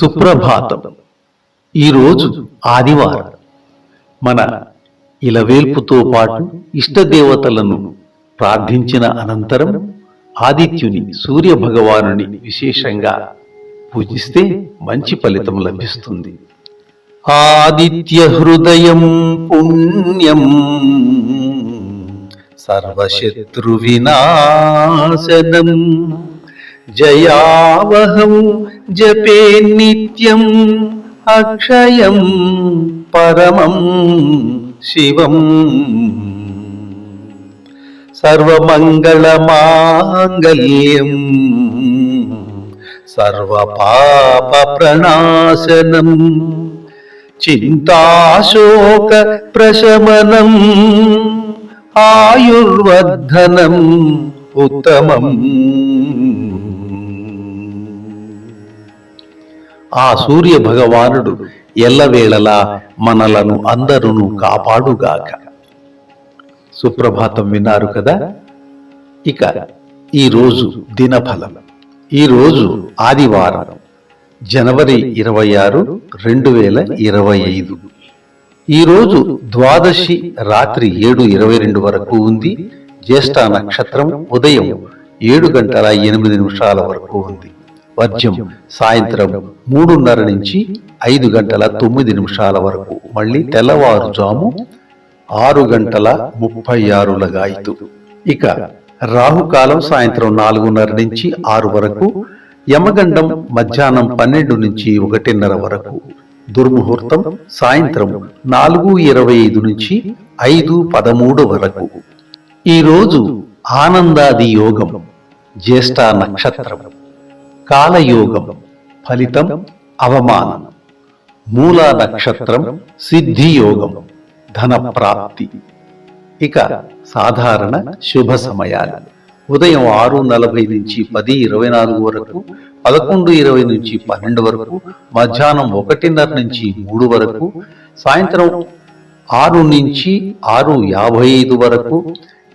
సుప్రభాతం. ఈరోజు ఆదివారం మన ఇలవేల్పుతో పాటు ఇష్టదేవతలను ప్రార్థించిన అనంతరం ఆదిత్యుని సూర్య భగవానుని విశేషంగా పూజిస్తే మంచి ఫలితం లభిస్తుంది. ఆదిత్య హృదయం పుణ్యం సర్వశత్రు వినాశనం జయావహం ജപേ നിത്യം അക്ഷയം പരമം ശിവം. സർവമംഗളമാംഗല്യം സർവപാപപ്രണാശനം ചിന്താശോക പ്രശമനം ആയുർവർദ്ധനം ഉത്തമം. ఆ సూర్య భగవానుడు ఎల్లవేళలా మనలను అందరును కాపాడుగాక. సుప్రభాతం విన్నారు కదా? ఇక ఈ రోజు దినఫలం. ఈ రోజు ఆదివారం జనవరి ఇరవై ఆరు రెండు వేల ఇరవై ఐదు ఈరోజు ద్వాదశి రాత్రి ఏడు ఇరవై రెండు వరకు ఉంది. జ్యేష్ఠ నక్షత్రం ఉదయం ఏడు గంటల ఎనిమిది నిమిషాల వరకు ఉంది. వర్జ్యం. సాయంత్రం మూడున్నర నుంచి ఐదు గంటల తొమ్మిది నిమిషాల వరకు. మళ్ళీ తెల్లవారుజాము ఆరు గంటల ముప్పై ఆరులగా ఐదు ఇక రాహుకాలం సాయంత్రం నాలుగున్నర నుంచి ఆరు వరకు యమగండం మధ్యాహ్నం పన్నెండు నుంచి ఒకటిన్నర వరకు. దుర్ముహూర్తం సాయంత్రం నాలుగు ఇరవై ఐదు నుంచి ఐదు పదమూడు వరకు. ఈరోజు ఆనందాది యోగం జ్యేష్ఠ నక్షత్రం. కాలయోగం ఫలితం అవమానం మూల నక్షత్రం సిద్ధి యోగం ధన ప్రాప్తి ఇక సాధారణ శుభ సమయాలు. ఉదయం ఆరు నలభై నుంచి పది ఇరవై నాలుగు వరకు పదకొండు ఇరవై నుంచి పన్నెండు వరకు మధ్యాహ్నం ఒకటిన్నర నుంచి మూడు వరకు సాయంత్రం ఆరు నుంచి ఆరు యాభై ఐదు వరకు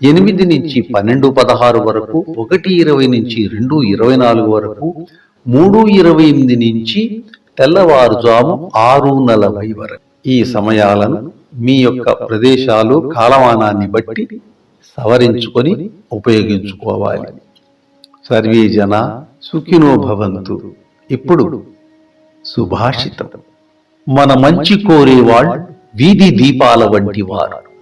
ఎనిమిది నుంచి పన్నెండు పదహారు వరకు ఒకటి ఇరవై నుంచి రెండు ఇరవై నాలుగు వరకు మూడు ఇరవై ఎనిమిది నుంచి తెల్లవారుజాము ఆరు నలభై వరకు. ఈ సమయాలను మీ యొక్క ప్రదేశాలు కాలమానాన్ని బట్టి సవరించుకొని ఉపయోగించుకోవాలి. సర్వే జన సుఖినో భవంతు. ఇప్పుడు సుభాషితం. మన మంచి కోరేవాళ్ళు వీధి దీపాల వంటి వారు.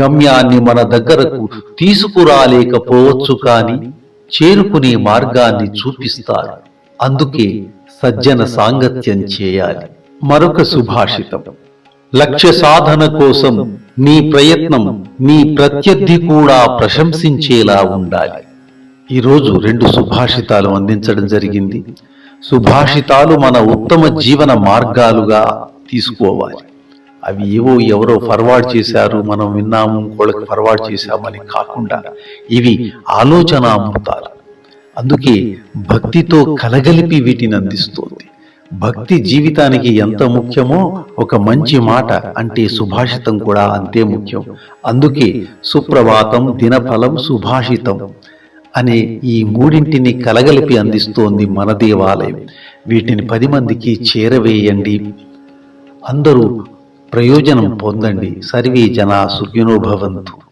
గమ్యాన్ని మన దగ్గరకు తీసుకురాలేకపోవచ్చు కాని చేరుకునే మార్గాన్ని చూపిస్తారు. అందుకే సజ్జన సాంగత్యం చేయాలి. మరొక సుభాషితం. లక్ష్య సాధన కోసం నీ ప్రయత్నం నీ ప్రత్యర్థి కూడా ప్రశంసించేలా ఉండాలి. ఈరోజు రెండు సుభాషితాలు అందించడం జరిగింది. సుభాషితాలు మన ఉత్తమ జీవన మార్గాలుగా తీసుకోవాలి. అవి ఏవో ఎవరో ఫర్వార్డ్ చేశారు మనం విన్నాము వాళ్ళకి ఫర్వార్డ్ చేశామని కాకుండా ఇవి ఆలోచనామృతాలు అందుకే భక్తితో కలగలిపి వీటిని అందిస్తోంది. భక్తి జీవితానికి ఎంత ముఖ్యమో ఒక మంచి మాట అంటే సుభాషితం కూడా అంతే ముఖ్యం. అందుకే సుప్రభాతం దినఫలం సుభాషితం అనే ఈ మూడింటిని కలగలిపి అందిస్తోంది మన దేవాలయం. వీటిని పది మందికి చేరవేయండి. అందరూ ప్రయోజనం పొందండి. సర్వే జనా సుఖినో భవంతు.